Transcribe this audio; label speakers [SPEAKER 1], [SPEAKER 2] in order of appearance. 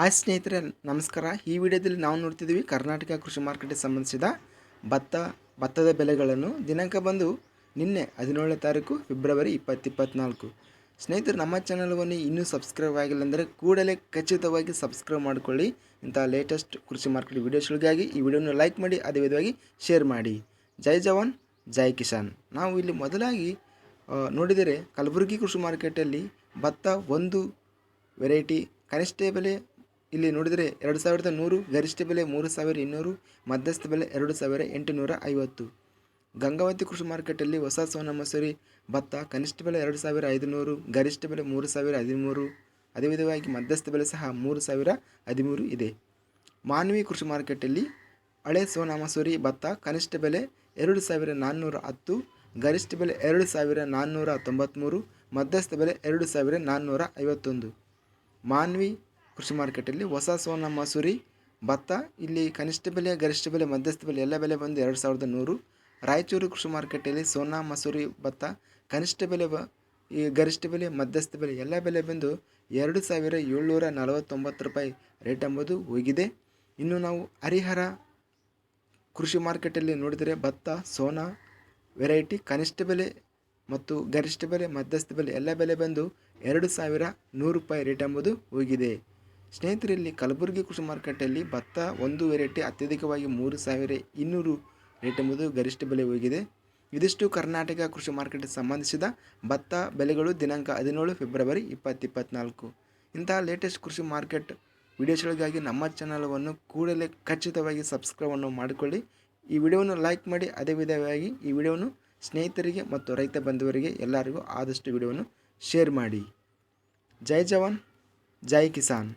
[SPEAKER 1] Hi ಸ್ನೇಹಿತರೆ, ನಮಸ್ಕಾರ. ಈ ವಿಡಿಯೋದಲ್ಲಿ ನಾವು ನೋಡ್ತಿದ್ದೀವಿ ಕರ್ನಾಟಕ ಕೃಷಿ ಮಾರ್ಕೆಟ್ಗೆ ಸಂಬಂಧಿಸಿದ ಭತ್ತ, ಭತ್ತದ ಬೆಲೆಗಳನ್ನು ದಿನಾಂಕ ಬಂದು ನಿನ್ನೆ ಹದಿನೇಳನೇ ತಾರೀಕು, ಫೆಬ್ರವರಿ ಇಪ್ಪತ್ತು ಇಪ್ಪತ್ತ್ನಾಲ್ಕು ಸ್ನೇಹಿತರು, ನಮ್ಮ ಚಾನಲ್ವನ್ನು ಇನ್ನೂ ಸಬ್ಸ್ಕ್ರೈಬ್ ಆಗಿಲ್ಲ ಅಂದರೆ ಕೂಡಲೇ ಖಚಿತವಾಗಿ ಸಬ್ಸ್ಕ್ರೈಬ್ ಮಾಡಿಕೊಳ್ಳಿ. ಇಂಥ ಲೇಟೆಸ್ಟ್ ಕೃಷಿ ಮಾರ್ಕೆಟ್ ವಿಡಿಯೋಸ್ಗಾಗಿ ಈ ವಿಡಿಯೋನ ಲೈಕ್ ಮಾಡಿ, ಅದೇ ವಿಧವಾಗಿ ಶೇರ್ ಮಾಡಿ. ಜೈ ಜವಾನ್, ಜೈ ಕಿಸಾನ್. ನಾವು ಇಲ್ಲಿ ಮೊದಲಾಗಿ ನೋಡಿದರೆ ಕಲಬುರಗಿ ಕೃಷಿ ಮಾರ್ಕೆಟಲ್ಲಿ ಭತ್ತ ಒಂದು ವೆರೈಟಿ, ಕನಿಷ್ಠ ಬೆಲೆ ಇಲ್ಲಿ ನೋಡಿದರೆ ಎರಡು ಸಾವಿರದ ನೂರು, ಗರಿಷ್ಠ ಬೆಲೆ ಮೂರು ಸಾವಿರ ಇನ್ನೂರು, ಮಧ್ಯಸ್ಥ ಬೆಲೆ ಎರಡು ಸಾವಿರ ಎಂಟುನೂರ ಐವತ್ತು. ಗಂಗಾವತಿ ಕೃಷಿ ಮಾರ್ಕೆಟಲ್ಲಿ ಹೊಸ ಸೋನಾ ಮಸೂರಿ, ಭತ್ತ, ಕನಿಷ್ಠ ಬೆಲೆ ಎರಡು ಸಾವಿರ ಐದುನೂರು, ಗರಿಷ್ಠ ಬೆಲೆ ಮೂರು ಸಾವಿರ ಹದಿಮೂರು. ಅದೇ ವಿಧವಾಗಿ ಮಧ್ಯಸ್ಥ ಬೆಲೆ ಸಹ ಮೂರು ಸಾವಿರ ಹದಿಮೂರು ಇದೆ. ಮಾನ್ವಿ ಕೃಷಿ ಮಾರ್ಕೆಟಲ್ಲಿ ಹಳೆ ಸೋನಾ ಮಸೂರಿ, ಭತ್ತ, ಕನಿಷ್ಠ ಬೆಲೆ ಎರಡು ಸಾವಿರ ನಾನ್ನೂರ ಹತ್ತು, ಗರಿಷ್ಠ ಬೆಲೆ ಎರಡು ಸಾವಿರ ನಾನ್ನೂರ ತೊಂಬತ್ತ್ಮೂರು ಮಧ್ಯಸ್ಥ ಬೆಲೆ ಎರಡು ಸಾವಿರ ನಾನ್ನೂರ ಐವತ್ತೊಂದು. ಮಾನ್ವಿ ಕೃಷಿ ಮಾರ್ಕೆಟಲ್ಲಿ ಹೊಸ ಸೋನಾ, ಮಸೂರಿ, ಭತ್ತ, ಇಲ್ಲಿ ಕನಿಷ್ಠ ಬೆಲೆ, ಗರಿಷ್ಠ ಬೆಲೆ, ಮಧ್ಯಸ್ಥ ಬೆಲೆ, ಎಲ್ಲ ಬೆಲೆ ಬಂದು ಎರಡು ಸಾವಿರದ ನೂರು. ರಾಯಚೂರು ಕೃಷಿ ಮಾರ್ಕೆಟಲ್ಲಿ ಸೋನಾ, ಮಸೂರಿ, ಭತ್ತ, ಕನಿಷ್ಠ ಬೆಲೆ ಬ ಈ ಗರಿಷ್ಠ ಬೆಲೆ, ಮಧ್ಯಸ್ಥ ಬೆಲೆ, ಎಲ್ಲ ಬೆಲೆ ಬಂದು ಎರಡು ಸಾವಿರ ಏಳ್ನೂರ ನಲವತ್ತೊಂಬತ್ತು ರೂಪಾಯಿ ರೇಟ್ ಎಂಬುದು ಹೋಗಿದೆ. ಇನ್ನು ನಾವು ಹರಿಹರ ಕೃಷಿ ಮಾರ್ಕೆಟಲ್ಲಿ ನೋಡಿದರೆ ಭತ್ತ, ಸೋನಾ, ವೆರೈಟಿ, ಕನಿಷ್ಠ ಬೆಲೆ ಮತ್ತು ಗರಿಷ್ಠ ಬೆಲೆ, ಮಧ್ಯಸ್ಥ ಬೆಲೆ, ಎಲ್ಲ ಬೆಲೆ ಬಂದು ಎರಡು ಸಾವಿರ ನೂರು ರೂಪಾಯಿ ರೇಟ್ ಎಂಬುದು ಹೋಗಿದೆ. ಸ್ನೇಹಿತರಲ್ಲಿ ಕಲಬುರಗಿ ಕೃಷಿ ಮಾರುಕಟ್ಟೆಯಲ್ಲಿ ಭತ್ತ ಒಂದು ವೆರೈಟಿ, ಅತ್ಯಧಿಕವಾಗಿ ಮೂರು ಸಾವಿರ ಇನ್ನೂರು ರೇಟ್ ಎಂಬುದು ಗರಿಷ್ಠ ಬೆಲೆ ಹೋಗಿದೆ. ಇದಿಷ್ಟು ಕರ್ನಾಟಕ ಕೃಷಿ ಮಾರ್ಕೆಟ್ಗೆ ಸಂಬಂಧಿಸಿದ ಭತ್ತ ಬೆಲೆಗಳು ದಿನಾಂಕ ಹದಿನೇಳು ಫೆಬ್ರವರಿ ಇಪ್ಪತ್ತಿಪ್ಪತ್ನಾಲ್ಕು. ಇಂತಹ ಲೇಟೆಸ್ಟ್ ಕೃಷಿ ಮಾರ್ಕೆಟ್ ವಿಡಿಯೋಸ್ಗಳಿಗಾಗಿ ನಮ್ಮ ಚಾನಲನ್ನು ಕೂಡಲೇ ಖಚಿತವಾಗಿ ಸಬ್ಸ್ಕ್ರೈಬನ್ನು ಮಾಡಿಕೊಳ್ಳಿ. ಈ ವಿಡಿಯೋವನ್ನು ಲೈಕ್ ಮಾಡಿ, ಅದೇ ವಿಧವಾಗಿ ಈ ವಿಡಿಯೋವನ್ನು ಸ್ನೇಹಿತರಿಗೆ ಮತ್ತು ರೈತ ಬಂಧುವರಿಗೆ ಎಲ್ಲರಿಗೂ ಆದಷ್ಟು ವಿಡಿಯೋವನ್ನು ಶೇರ್ ಮಾಡಿ. ಜೈ ಜವಾನ್, ಜೈ ಕಿಸಾನ್.